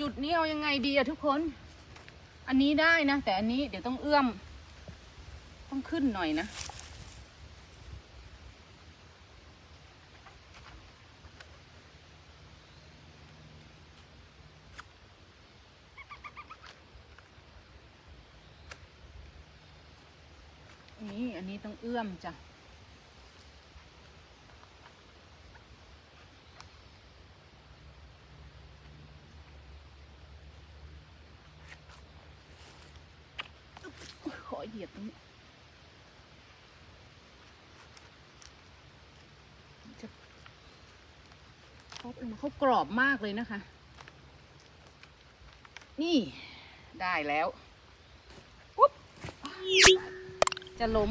จุดนี้เอายังไงดีอะทุกคน อันนี้ได้นะ แต่อันนี้เดี๋ยวต้องเอื้อม ต้องขึ้นหน่อยนะนี่อันนี้ต้องเอื้อมจ้ะ อยเหยียบตรงนี้จะเขาเป็นเขากรอบมากเลยนะคะ นี่ได้แล้วปุ๊บจะล้ม